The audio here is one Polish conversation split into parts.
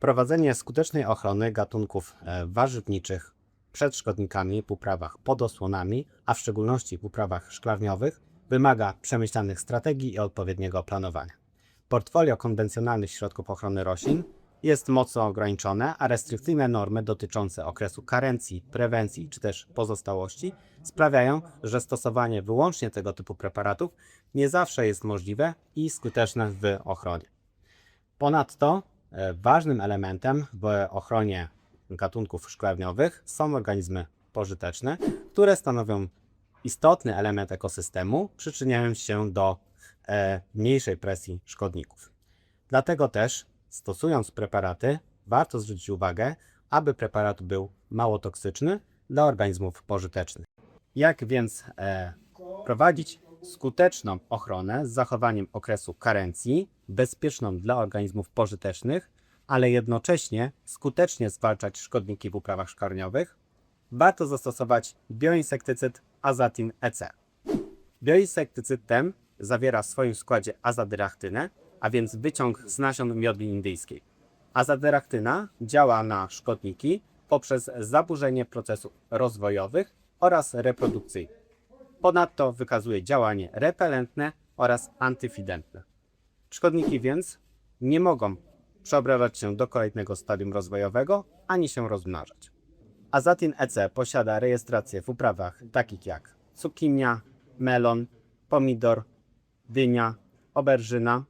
Prowadzenie skutecznej ochrony gatunków e, warzywniczych przed szkodnikami w uprawach pod osłonami, a w szczególności w uprawach szklarniowych, wymaga przemyślanych strategii i odpowiedniego planowania. Portfolio konwencjonalnych środków ochrony roślin jest mocno ograniczone, a restrykcyjne normy dotyczące okresu karencji, prewencji czy też pozostałości sprawiają, że stosowanie wyłącznie tego typu preparatów nie zawsze jest możliwe i skuteczne w ochronie. Ponadto ważnym elementem w ochronie gatunków szklarniowych są organizmy pożyteczne, które stanowią istotny element ekosystemu, przyczyniając się do e, mniejszej presji szkodników. Dlatego też, stosując preparaty, warto zwrócić uwagę, aby preparat był mało toksyczny dla organizmów pożytecznych. Jak więc e, prowadzić skuteczną ochronę z zachowaniem okresu karencji, bezpieczną dla organizmów pożytecznych, ale jednocześnie skutecznie zwalczać szkodniki w uprawach szkarniowych? Warto zastosować bioinsektycyd Azatin EC. Bioinsektycyd ten zawiera w swoim składzie azadyrachtynę, a więc wyciąg z nasion miodli indyjskiej. Azadyrachtyna działa na szkodniki poprzez zaburzenie procesów rozwojowych oraz reprodukcyjnych. Ponadto wykazuje działanie repelentne oraz antyfidentne. Szkodniki więc nie mogą przeobrażać się do kolejnego stadium rozwojowego ani się rozmnażać. Azatin EC posiada rejestrację w uprawach takich jak cukinia, melon, pomidor, dynia, oberżyna,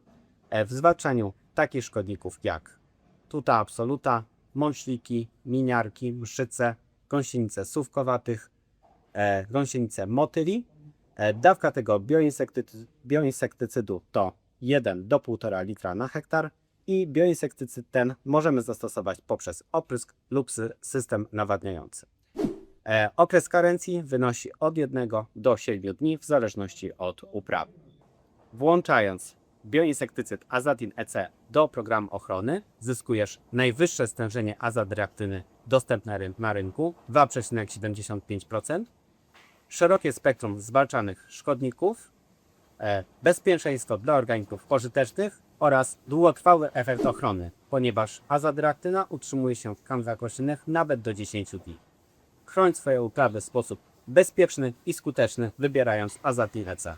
e, w zwalczaniu takich szkodników jak tuta absoluta, mąśliki, miniarki, mszyce, gąsienice sówkowatych, e, gąsienice motyli. E, dawka tego bioinsektycy- bioinsektycydu to 1 do 1,5 litra na hektar i bioinsektycyd ten możemy zastosować poprzez oprysk lub sy- system nawadniający. E, okres karencji wynosi od 1 do 7 dni w zależności od uprawy. Włączając bioinsektycyd Azatin EC do programu ochrony, zyskujesz najwyższe stężenie azadreaktyny dostępne ryn- na rynku 2,75%, szerokie spektrum zwalczanych szkodników, bezpieczeństwo dla organizmów pożytecznych oraz długotrwały efekt ochrony, ponieważ azadreaktyna utrzymuje się w tkankach roślinnych nawet do 10 dni. Chroń swoje uprawy w sposób bezpieczny i skuteczny, wybierając Azatin EC.